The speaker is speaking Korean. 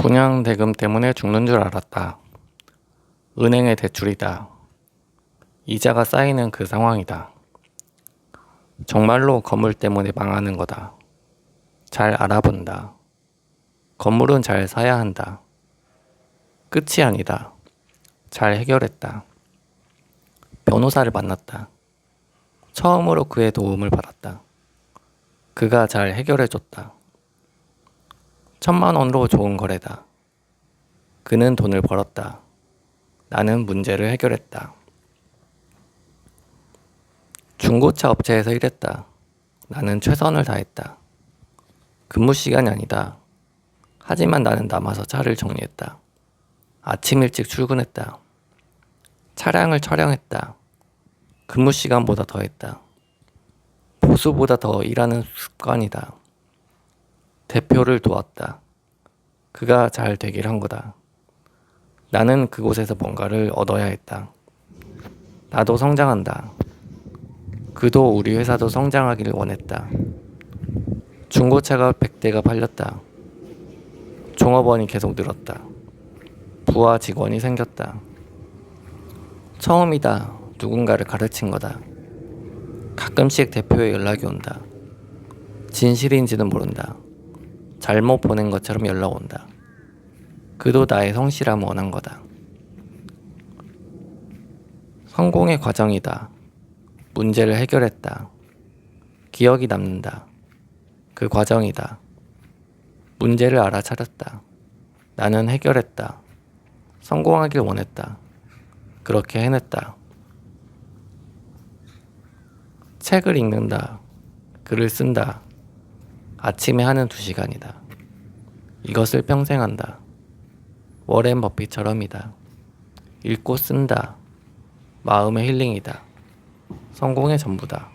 분양 대금 때문에 죽는 줄 알았다. 은행의 대출이다. 이자가 쌓이는 그 상황이다. 정말로 건물 때문에 망하는 거다. 잘 알아본다. 건물은 잘 사야 한다. 끝이 아니다. 잘 해결했다. 변호사를 만났다. 처음으로 그의 도움을 받았다. 그가 잘 해결해줬다. 천만 원으로 좋은 거래다. 그는 돈을 벌었다. 나는 문제를 해결했다. 중고차 업체에서 일했다. 나는 최선을 다했다. 근무 시간이 아니다. 하지만 나는 남아서 차를 정리했다. 아침 일찍 출근했다. 차량을 촬영했다. 근무 시간보다 더 했다. 보수보다 더 일하는 습관이다. 대표를 도왔다. 그가 잘 되길 한 거다. 나는 그곳에서 뭔가를 얻어야 했다. 나도 성장한다. 그도 우리 회사도 성장하기를 원했다. 중고차가 100대가 팔렸다. 종업원이 계속 늘었다. 부하 직원이 생겼다. 처음이다. 누군가를 가르친 거다. 가끔씩 대표의 연락이 온다. 진실인지는 모른다. 잘못 보낸 것처럼 연락 온다. 그도 나의 성실함을 원한 거다. 성공의 과정이다. 문제를 해결했다. 기억이 남는다. 그 과정이다. 문제를 알아차렸다. 나는 해결했다. 성공하길 원했다. 그렇게 해냈다. 책을 읽는다. 글을 쓴다. 아침에 하는 두 시간이다. 이것을 평생 한다. 워렌 버핏처럼이다. 읽고 쓴다. 마음의 힐링이다. 성공의 전부다.